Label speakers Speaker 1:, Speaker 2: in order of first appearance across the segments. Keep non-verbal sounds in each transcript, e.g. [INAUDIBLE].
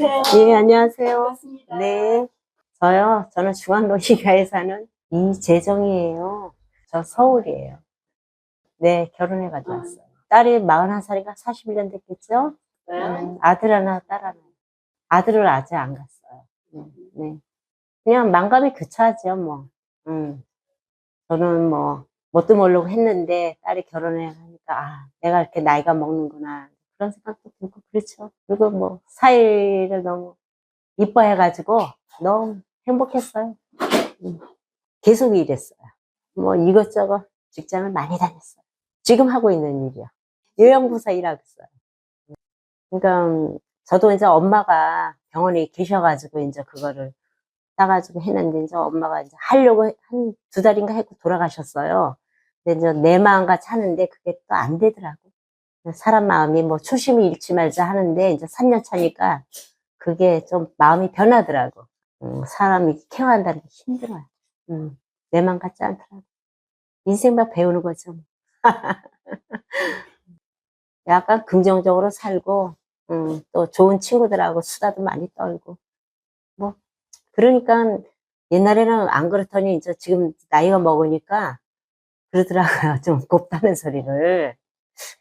Speaker 1: 네, 안녕하세요.
Speaker 2: 반갑습니다.
Speaker 1: 네. 저요, 저는 중앙노시가에 사는 이재정이에요. 저 서울이에요. 네, 결혼해가지고 왔어요. 딸이 41살이니까 41년 됐겠죠?
Speaker 2: 네.
Speaker 1: 음, 아들 하나, 딸 하나. 아들을 아직 안 갔어요. 음, 네. 그냥 망감이 교차하죠, 뭐. 음. 저는 뭐, 뭣도 모르고 했는데, 딸이 결혼해 하니까, 아, 내가 이렇게 나이가 먹는구나. 그런 생각도 들고, 그렇죠. 그리고 뭐, 사이를 너무 이뻐해가지고, 너무 행복했어요. 음. 계속 일했어요. 뭐, 이것저것 직장을 많이 다녔어요. 지금 하고 있는 일이요. 요양부서 일하고 있어요. 그러니까, 저도 이제 엄마가 병원에 계셔가지고, 이제 그거를 따가지고 했는데, 이제 엄마가 이제 하려고 한 두 달인가 했고 돌아가셨어요. 근데 이제 내 마음같이 하는데 그게 또 안 되더라고. 사람 마음이 뭐 초심을 잃지 말자 하는데, 이제 3년 차니까 그게 좀 마음이 변하더라고. 음, 사람이 케어한다는 게 힘들어요. 음, 내 마음 같지 않더라고. 인생만 배우는 거죠. 뭐. [LAUGHS] 약간 긍정적으로 살고, 음, 또 좋은 친구들하고 수다도 많이 떨고. 뭐, 그러니까 옛날에는 안 그렇더니 이제 지금 나이가 먹으니까 그러더라고요. 좀 [LAUGHS] 곱다는 소리를.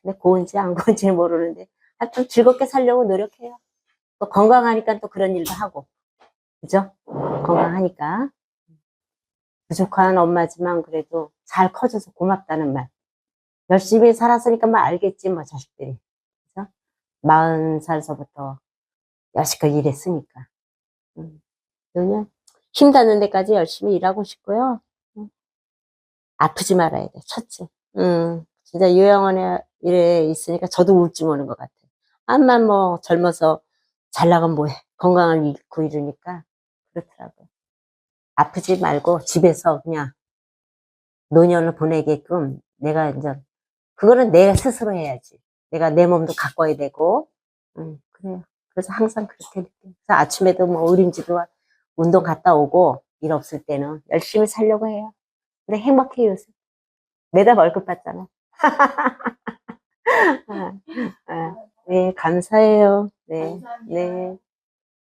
Speaker 1: 근데 고운지 안 고운지는 모르는데 하여튼 즐겁게 살려고 노력해요. 또 건강하니까 또 그런 일도 하고. 그죠? 건강하니까. 부족한 엄마지만 그래도 잘 커져서 고맙다는 말. 열심히 살았으니까 뭐 알겠지, 뭐, 자식들이. 그죠? 마흔 살서부터 여시껏 일했으니까. 음. 그냥 힘 닿는 데까지 열심히 일하고 싶고요. 음. 아프지 말아야 돼, 첫째. 음, 진짜 요양원에 일에 있으니까 저도 우울증 오는 것 같아. 암만 뭐 젊어서 잘 나가면 뭐해. 건강을 잃고 이러니까 그렇더라고요. 아프지 말고 집에서 그냥 노년을 보내게끔 내가 이제 그거는 내가 스스로 해야지. 내가 내 몸도 가꿔야 되고, 음, 그래요. 그래서 항상 그렇게 느껴요. 그래서 아침에도 뭐 의림지도 운동 갔다 오고 일 없을 때는 열심히 살려고 해요. 근데 행복해요. 매달 월급 받잖아. [LAUGHS] 네, 감사해요. 네,
Speaker 2: 감사합니다.
Speaker 1: 네.